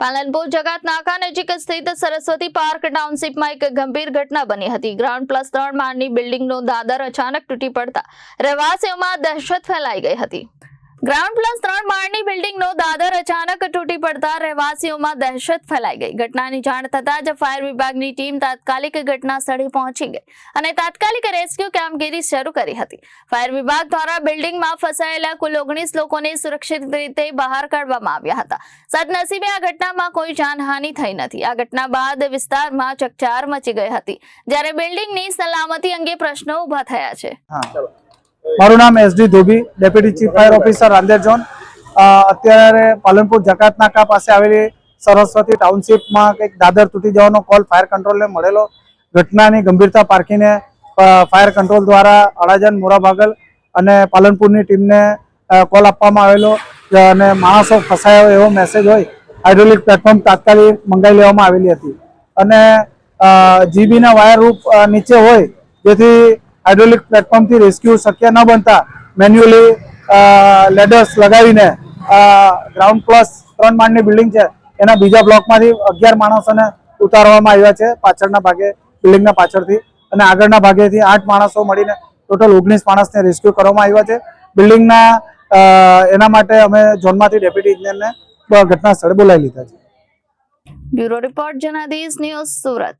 પાલનપુર, જગાત, નાકા નજીક સ્થિત સરસ્વતી પાર્ક ટાઉનશીપમાં એક ગંભીર ઘટના બની હતી. ગ્રાઉન્ડ પ્લસ ત્રણ માળની બિલ્ડિંગનો દાદર અચાનક તૂટી પડતા રહેવાસીઓમાં દહેશત ફેલાઈ ગઈ હતી. ગ્રાઉન્ડ પ્લસ ત્રણ માળની બિલ્ડિંગનો દાદર અચાનક તૂટી પડતા રહેવાસીઓમાં દહેશત ફેલાઈ ગઈ. ઘટનાની જાણ થતાં જ ફાયર વિભાગની ટીમ તાત્કાલિક ઘટના સ્થળે પહોંચી ગઈ અને તાત્કાલિક રેસ્ક્યુ કામગીરી શરૂ કરી હતી. ફાયર વિભાગ દ્વારા બિલ્ડિંગમાં ફસાયેલા કુલ ઓગણીસ લોકોને સુરક્ષિત રીતે બહાર કાઢવામાં આવ્યા હતા. સદનસીબે આ ઘટનામાં કોઈ જાનહાનિ થઈ નથી. આ ઘટના બાદ વિસ્તારમાં ચકચાર મચી ગઈ હતી, જ્યારે બિલ્ડિંગની સલામતી અંગે પ્રશ્નો ઊભા થયા છે. મારું નામ SD Dhobi, deputy chief fire officer Rander zone. અત્યારે પાલનપુર જકાત નાકા પાસે આવેલી સરસ્વતી ટાઉનશીપમાં કંઈક દાદર તૂટી જવાનો કોલ ફાયર કંટ્રોલને મળેલો. ઘટનાની ગંભીરતા પારખીને ફાયર કંટ્રોલ દ્વારા અડાજન મોરાભાગલ અને પાલનપુરની ટીમને કોલ આપવામાં આવેલો. અને માણસો ફસાયો એવો મેસેજ હોય હાઇડ્રોલિક પ્લેટફોર્મ તાત્કાલિક મંગાવી લેવામાં આવેલી હતી. અને જીબીના વાયર રૂપ નીચે હોય, જેથી હાઇડ્રોલિક પ્લેટફોર્મથી રેસ્ક્યુ શક્ય ન બનતા મેન્યુઅલી લેડર્સ લગાવીને ગ્રાઉન્ડ પ્લસ ત્રણ માળની બિલ્ડિંગ છે, એના બીજા બ્લોકમાંથી અગિયાર માણસોને ઉતારવામાં આવ્યા છે, પાછળના ભાગે બિલ્ડિંગના પાછળથી અને આગળના ભાગેથી આઠ માણસો મળીને ટોટલ ઓગણીસ માણસને રેસ્ક્યુ કરવામાં આવ્યા છે. બિલ્ડિંગના એના માટે અમે ઝોનમાંથી ડેપ્યુટી ઇજનેરને ઘટના સ્થળે બોલાવી લીધા છે. Bureau report Janadesh news Surat.